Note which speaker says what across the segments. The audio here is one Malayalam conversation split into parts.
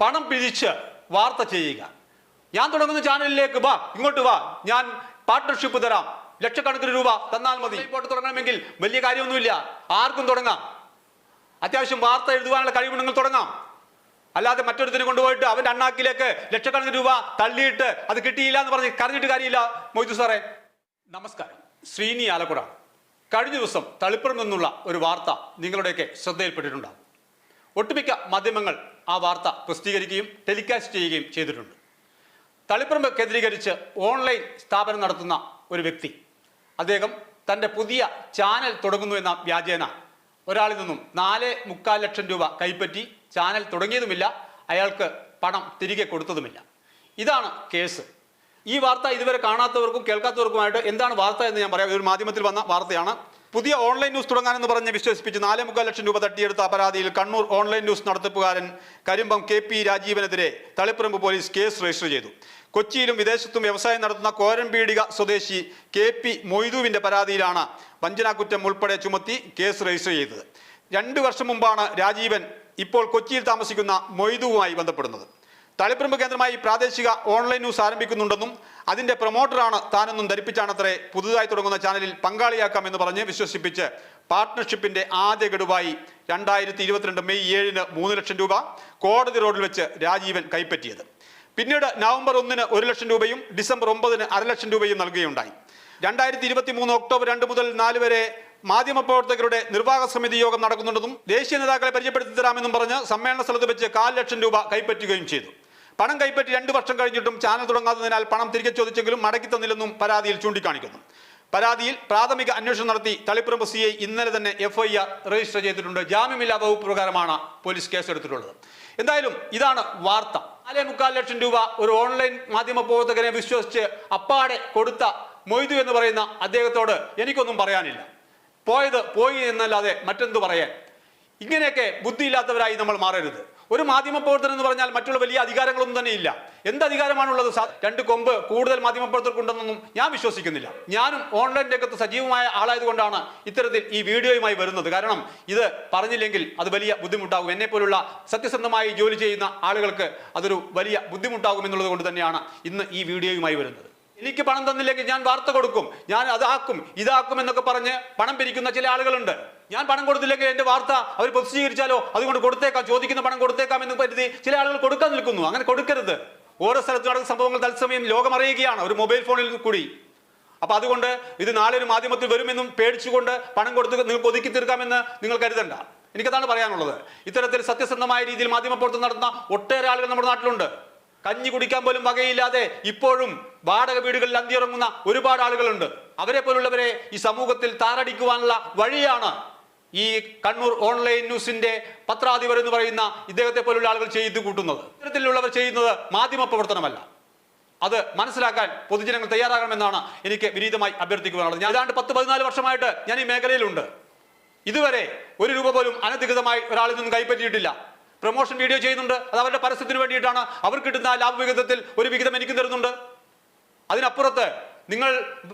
Speaker 1: പണം പിരിച്ച് വാർത്ത ചെയ്യുക. ഞാൻ തുടങ്ങുന്ന ചാനലിലേക്ക് വാ ഇങ്ങോട്ട് വാ. ഞാൻ പാർട്ട്ണർഷിപ്പ് തരാം. ലക്ഷക്കണക്കിന് രൂപ തന്നാൽ മതി. ഇപ്പോട്ട് തുടങ്ങണമെങ്കിൽ വലിയ കാര്യമൊന്നുമില്ല. ആർക്കും തുടങ്ങാം. അത്യാവശ്യം വാർത്ത എഴുതുവാനുള്ള കഴിവുണ്ടെങ്കിൽ തുടങ്ങാം. അല്ലാതെ മറ്റൊരുത്തിന് കൊണ്ടുപോയിട്ട് അവന്റെ അണ്ണാക്കിലേക്ക് ലക്ഷക്കണക്കിന് രൂപ തള്ളിയിട്ട് അത് കിട്ടിയില്ല എന്ന് പറഞ്ഞ് കരഞ്ഞിട്ട് കാര്യമില്ല മൊയ്തു സാറേ. നമസ്കാരം. ശ്രീനി ആലക്കുട. കഴിഞ്ഞ ദിവസം തളിപ്പുറം നിന്നുള്ള ഒരു വാർത്ത നിങ്ങളുടെയൊക്കെ ശ്രദ്ധയിൽപ്പെട്ടിട്ടുണ്ടാകും. ഒട്ടുമിക്ക മാധ്യമങ്ങൾ ആ വാർത്ത പ്രസിദ്ധീകരിക്കുകയും ടെലികാസ്റ്റ് ചെയ്യുകയും ചെയ്തിട്ടുണ്ട്. തളിപ്പറമ്പ് കേന്ദ്രീകരിച്ച് ഓൺലൈൻ സ്ഥാപനം നടത്തുന്ന ഒരു വ്യക്തി. അദ്ദേഹം തന്റെ പുതിയ ചാനൽ തുടങ്ങുന്നു എന്ന വ്യാജേന. ഒരാളിൽ നിന്നും നാല് മുക്കാൽ ലക്ഷം രൂപ കൈപ്പറ്റി ചാനൽ തുടങ്ങിയതുമില്ല അയാൾക്ക് പണം തിരികെ കൊടുത്തതുമില്ല. ഇതാണ് കേസ്. ഈ വാർത്ത ഇതുവരെ കാണാത്തവർക്കും കേൾക്കാത്തവർക്കുമായിട്ട് എന്താണ് വാർത്ത എന്ന് ഞാൻ പറയാം. ഒരു മാധ്യമത്തിൽ വന്ന വാർത്തയാണ്. പുതിയ ഓൺലൈൻ ന്യൂസ് തുടങ്ങാനെന്ന് പറഞ്ഞ് വിശ്വസിപ്പിച്ച് നാലേ മുക്കാൽ ലക്ഷം രൂപ തട്ടിയെടുത്ത പരാതിയിൽ കണ്ണൂർ ഓൺലൈൻ ന്യൂസ് നടത്തിപ്പുകാരൻ കരിമ്പം കെ പി രാജീവനെതിരെ തളിപ്പറമ്പ് പോലീസ് കേസ് രജിസ്റ്റർ ചെയ്തു. കൊച്ചിയിലും വിദേശത്തും വ്യവസായം നടത്തുന്ന കോരമ്പീടിക സ്വദേശി കെ പി മൊയ്തുവിന്റെ പരാതിയിലാണ് വഞ്ചനാക്കുറ്റം ഉൾപ്പെടെ ചുമത്തി കേസ് രജിസ്റ്റർ ചെയ്തത്. രണ്ടു വർഷം മുമ്പാണ് രാജീവൻ ഇപ്പോൾ കൊച്ചിയിൽ താമസിക്കുന്ന മൊയ്തുവുമായി ബന്ധപ്പെടുന്നത്. തളിപ്പറമ്പ് കേന്ദ്രമായി പ്രാദേശിക ഓൺലൈൻ ന്യൂസ് ആരംഭിക്കുന്നുണ്ടെന്നും അതിന്റെ പ്രൊമോട്ടറാണ് താനെന്നും ധരിപ്പിച്ചാണത്രേ പുതുതായി തുടങ്ങുന്ന ചാനലിൽ പങ്കാളിയാക്കാം എന്ന് പറഞ്ഞ് വിശ്വസിപ്പിച്ച് പാർട്ട്ണർഷിപ്പിന്റെ ആദ്യ ഗഡുവായി രണ്ടായിരത്തി ഇരുപത്തിരണ്ട് മെയ് ഏഴിന് മൂന്ന് ലക്ഷം രൂപ കോടതി റോഡിൽ വെച്ച് രാജീവൻ കൈപ്പറ്റിയത്. പിന്നീട് നവംബർ ഒന്നിന് ഒരു ലക്ഷം രൂപയും ഡിസംബർ ഒമ്പതിന് അര ലക്ഷം രൂപയും നൽകുകയുണ്ടായി. രണ്ടായിരത്തി ഇരുപത്തി മൂന്ന് ഒക്ടോബർ രണ്ട് മുതൽ നാല് വരെ മാധ്യമപ്രവർത്തകരുടെ നിർവാഹക സമിതി യോഗം നടക്കുന്നുണ്ടെന്നും ദേശീയ നേതാക്കളെ പരിചയപ്പെടുത്തി തരാമെന്നും പറഞ്ഞ് സമ്മേളന സ്ഥലത്ത് വെച്ച് കാൽ ലക്ഷം രൂപ കൈപ്പറ്റുകയും ചെയ്തു. പണം കൈപ്പറ്റി രണ്ട് വർഷം കഴിഞ്ഞിട്ടും ചാനൽ തുടങ്ങാത്തതിനാൽ പണം തിരികെ ചോദിച്ചെങ്കിലും മടക്കി തന്നില്ലെന്നും പരാതിയിൽ ചൂണ്ടിക്കാണിക്കുന്നു. പരാതിയിൽ പ്രാഥമിക അന്വേഷണം നടത്തി തളിപ്പറമ്പ് സി ഐ ഇന്നലെ തന്നെ എഫ് ഐ ആർ രജിസ്റ്റർ ചെയ്തിട്ടുണ്ട്. ജാമ്യമില്ലാ വകുപ്പ് പ്രകാരമാണ് പോലീസ് കേസെടുത്തിട്ടുള്ളത്. എന്തായാലും ഇതാണ് വാർത്ത. നാലേ മുക്കാൽ ലക്ഷം രൂപ ഒരു ഓൺലൈൻ മാധ്യമ പ്രവർത്തകനെ വിശ്വസിച്ച് അപ്പാടെ കൊടുത്ത മൊയ്തു എന്ന് പറയുന്ന അദ്ദേഹത്തോട് എനിക്കൊന്നും പറയാനില്ല. പോയത് പോയി എന്നല്ലാതെ മറ്റെന്ത് പറയാൻ? ഇങ്ങനെയൊക്കെ ബുദ്ധിയില്ലാത്തവരായി നമ്മൾ മാറരുത്. ഒരു മാധ്യമ പ്രവർത്തനം എന്ന് പറഞ്ഞാൽ മറ്റുള്ള വലിയ അധികാരങ്ങളൊന്നും തന്നെ ഇല്ല. എന്ത് അധികാരമാണുള്ളത്? രണ്ട് കൊമ്പ് കൂടുതൽ മാധ്യമ മാധ്യമപ്രവർത്തകർക്കുണ്ടെന്നൊന്നും ഞാൻ വിശ്വസിക്കുന്നില്ല. ഞാനും ഓൺലൈൻ രംഗത്ത് സജീവമായ ആളായതുകൊണ്ടാണ് ഇത്തരത്തിൽ ഈ വീഡിയോയുമായി വരുന്നത്. കാരണം ഇത് പറഞ്ഞില്ലെങ്കിൽ അത് വലിയ ബുദ്ധിമുട്ടാകും. എന്നെ പോലുള്ള സത്യസന്ധമായി ജോലി ചെയ്യുന്ന ആളുകൾക്ക് അതൊരു വലിയ ബുദ്ധിമുട്ടാകും എന്നുള്ളത് കൊണ്ട് തന്നെയാണ് ഇന്ന് ഈ വീഡിയോയുമായി വരുന്നത്. എനിക്ക് പണം തന്നില്ലെങ്കിൽ ഞാൻ വാർത്ത കൊടുക്കും. ഞാൻ അതാക്കും ഇതാക്കും എന്നൊക്കെ പറഞ്ഞ് പണം പിരിക്കുന്ന ചില ആളുകളുണ്ട്. ഞാൻ പണം കൊടുത്തില്ലെങ്കിൽ എന്റെ വാർത്ത അവർ പ്രസിദ്ധീകരിച്ചാലോ? അതുകൊണ്ട് കൊടുത്തേക്കാം ചോദിക്കുന്ന പണം കൊടുത്തേക്കാം എന്ന് കരുതി ചില ആളുകൾ കൊടുക്കാൻ നിൽക്കുന്നു. അങ്ങനെ കൊടുക്കരുത്. ഓരോ സ്ഥലത്ത് നടക്കുന്ന സംഭവങ്ങൾ തത്സമയം ലോകം അറിയുകയാണ്. ഒരു മൊബൈൽ ഫോണിൽ കൂടി. അപ്പൊ അതുകൊണ്ട് ഇത് നാളെ ഒരു മാധ്യമത്തിൽ വരുമെന്നും പേടിച്ചുകൊണ്ട് പണം കൊടുത്ത് നിങ്ങൾക്ക് ഒതുക്കി തീർക്കാമെന്ന് നിങ്ങൾ കരുതണ്ട. എനിക്കതാണ് പറയാനുള്ളത്. ഇത്തരത്തിൽ സത്യസന്ധമായ രീതിയിൽ മാധ്യമപ്രവർത്തനം നടത്തുന്ന ഒട്ടേറെ ആളുകൾ നമ്മുടെ നാട്ടിലുണ്ട്. കഞ്ഞി കുടിക്കാൻ പോലും വകയില്ലാതെ ഇപ്പോഴും വാടക വീടുകളിൽ അന്തിയിറങ്ങുന്ന ഒരുപാട് ആളുകളുണ്ട്. അവരെ പോലുള്ളവരെ ഈ സമൂഹത്തിൽ താറടിക്കുവാനുള്ള വഴിയാണ് ഈ കണ്ണൂർ ഓൺലൈൻ ന്യൂസിന്റെ പത്രാധിപർ എന്ന് പറയുന്ന ഇദ്ദേഹത്തെ പോലുള്ള ആളുകൾ ചെയ്തു കൂട്ടുന്നത്. ഇത്തരത്തിലുള്ളവർ ചെയ്യുന്നത് മാധ്യമ പ്രവർത്തനമല്ല. അത് മനസ്സിലാക്കാൻ പൊതുജനങ്ങൾ തയ്യാറാകണമെന്നാണ് എനിക്ക് വിനീതമായി അഭ്യർത്ഥിക്കുവാനുള്ളത്. ഞാൻ ഏതാണ്ട് പത്ത് പതിനാല് വർഷമായിട്ട് ഞാൻ ഈ മേഖലയിലുണ്ട്. ഇതുവരെ ഒരു രൂപ പോലും അനധികൃതമായി ഒരാളിൽ നിന്നും കൈപ്പറ്റിയിട്ടില്ല. പ്രൊമോഷൻ വീഡിയോ ചെയ്യുന്നുണ്ട്. അത് അവരുടെ പരസ്യത്തിന് വേണ്ടിയിട്ടാണ്. അവർ കിട്ടുന്ന ലാഭവിഹിതത്തിൽ ഒരു വിഹിതം എനിക്കും തരുന്നുണ്ട്. അതിനപ്പുറത്ത് നിങ്ങൾ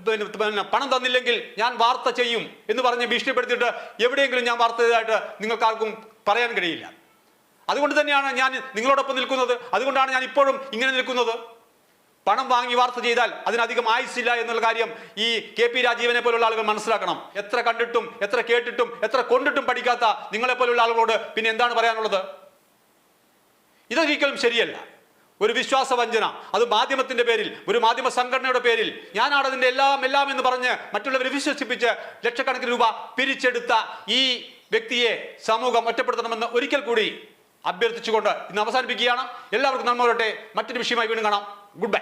Speaker 1: പിന്നെ പണം തന്നില്ലെങ്കിൽ ഞാൻ വാർത്ത ചെയ്യും എന്ന് പറഞ്ഞ് ഭീഷണിപ്പെടുത്തിയിട്ട് എവിടെയെങ്കിലും ഞാൻ വാർത്ത ചെയ്തതായിട്ട് നിങ്ങൾക്കാർക്കും പറയാൻ കഴിയില്ല. അതുകൊണ്ട് തന്നെയാണ് ഞാൻ നിങ്ങളോടൊപ്പം നിൽക്കുന്നത്. അതുകൊണ്ടാണ് ഞാൻ ഇപ്പോഴും ഇങ്ങനെ നിൽക്കുന്നത്. പണം വാങ്ങി വാർത്ത ചെയ്താൽ അതിനധികം ആയുസില്ല എന്നുള്ള കാര്യം ഈ കെ പി രാജീവനെ പോലുള്ള ആളുകൾ മനസ്സിലാക്കണം. എത്ര കണ്ടിട്ടും എത്ര കേട്ടിട്ടും എത്ര കൊണ്ടിട്ടും പഠിക്കാത്ത നിങ്ങളെപ്പോലുള്ള ആളുകളോട് പിന്നെ എന്താണ് പറയാനുള്ളത്? ഇതൊരിക്കലും ശരിയല്ല. ഒരു വിശ്വാസവഞ്ചന. അത് മാധ്യമത്തിന്റെ പേരിൽ ഒരു മാധ്യമ സംഘടനയുടെ പേരിൽ. ഞാനാണ് അതിന്റെ എല്ലാം എല്ലാം എന്ന് പറഞ്ഞ് മറ്റുള്ളവരെ വിശ്വസിപ്പിച്ച് ലക്ഷക്കണക്കിന് രൂപ പിരിച്ചെടുത്ത ഈ വ്യക്തിയെ സമൂഹം ഒറ്റപ്പെടുത്തണമെന്ന് ഒരിക്കൽ കൂടി അഭ്യർത്ഥിച്ചുകൊണ്ട് ഇന്ന് അവസാനിപ്പിക്കുകയാണ്. എല്ലാവർക്കും നന്മ വരട്ടെ. മറ്റൊരു വിഷയമായി വീണ്ടും കാണാം. Good bye